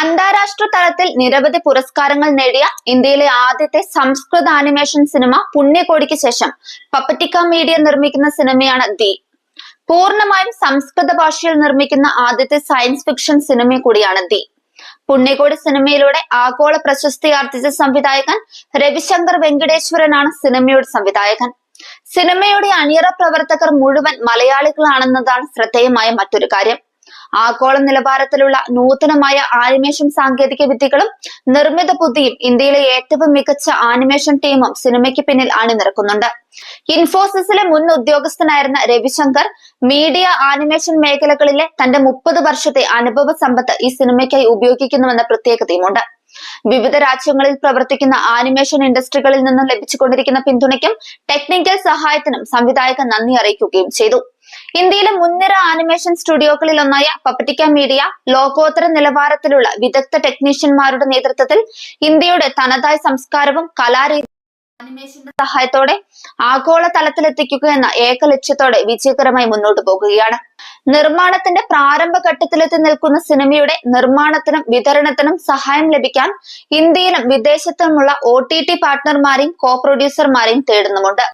അന്താരാഷ്ട്ര തലത്തിൽ നിരവധി പുരസ്കാരങ്ങൾ നേടിയ ഇന്ത്യയിലെ ആദ്യത്തെ സംസ്കൃത ആനിമേഷൻ സിനിമ പുണ്യകോടിക്ക് ശേഷം പപ്പറ്റിക്ക മീഡിയ നിർമ്മിക്കുന്ന സിനിമയാണ് ദി. പൂർണമായും സംസ്കൃത ഭാഷയിൽ നിർമ്മിക്കുന്ന ആദ്യത്തെ സയൻസ് ഫിക്ഷൻ സിനിമ കൂടിയാണ് ദി. പുണ്യകോടി സിനിമയിലൂടെ ആഗോള പ്രശസ്തി ആർജിച്ച സംവിധായകൻ രവിശങ്കർ വെങ്കടേശ്വരനാണ് സിനിമയുടെ സംവിധായകൻ. സിനിമയുടെ അണിയറ പ്രവർത്തകർ മുഴുവൻ മലയാളികളാണെന്നതാണ് ശ്രദ്ധേയമായ മറ്റൊരു കാര്യം. ആഗോള നിലവാരത്തിലുള്ള നൂതനമായ ആനിമേഷൻ സാങ്കേതിക വിദ്യകളും നിർമ്മിത ബുദ്ധിയും ഇന്ത്യയിലെ ഏറ്റവും മികച്ച ആനിമേഷൻ ടീമും സിനിമയ്ക്ക് പിന്നിൽ അണിനിരക്കുന്നുണ്ട്. ഇൻഫോസിസിലെ മുൻ ഉദ്യോഗസ്ഥനായിരുന്ന രവിശങ്കർ മീഡിയ ആനിമേഷൻ മേഖലകളിലെ തന്റെ മുപ്പത് വർഷത്തെ അനുഭവ സമ്പത്ത് ഈ സിനിമയ്ക്കായി ഉപയോഗിക്കുന്നുവെന്ന പ്രത്യേകതയുമുണ്ട്. വിവിധ രാജ്യങ്ങളിൽ പ്രവർത്തിക്കുന്ന ആനിമേഷൻ ഇൻഡസ്ട്രികളിൽ നിന്നും ലഭിച്ചുകൊണ്ടിരിക്കുന്ന പിന്തുണയ്ക്കും ടെക്നിക്കൽ സഹായത്തിനും സംവിധായകൻ നന്ദി അറിയിക്കുകയും ചെയ്തു. ഇന്ത്യയിലെ മുൻനിര ആനിമേഷൻ സ്റ്റുഡിയോകളിൽ ഒന്നായ പപ്പറ്റിക്ക മീഡിയ ലോകോത്തര നിലവാരത്തിലുള്ള വിദഗ്ധ ടെക്നീഷ്യന്മാരുടെ നേതൃത്വത്തിൽ ഇന്ത്യയുടെ തനതായ സംസ്കാരവും കലാരീതി ആനിമേഷന്റെ സഹായത്തോടെ ആഗോള തലത്തിലെത്തിക്കുക എന്ന ഏക ലക്ഷ്യത്തോടെ വിജയകരമായി മുന്നോട്ട് പോകുകയാണ്. നിർമ്മാണത്തിന്റെ പ്രാരംഭ ഘട്ടത്തിലെത്തി നിൽക്കുന്ന സിനിമയുടെ നിർമ്മാണത്തിനും വിതരണത്തിനും സഹായം ലഭിക്കാൻ ഇന്ത്യയിലും വിദേശത്തുമുള്ള ഒ ടി ടി പാർട്ട്ണർമാരെയും കോ പ്രൊഡ്യൂസർമാരെയും തേടുന്നുമുണ്ട്.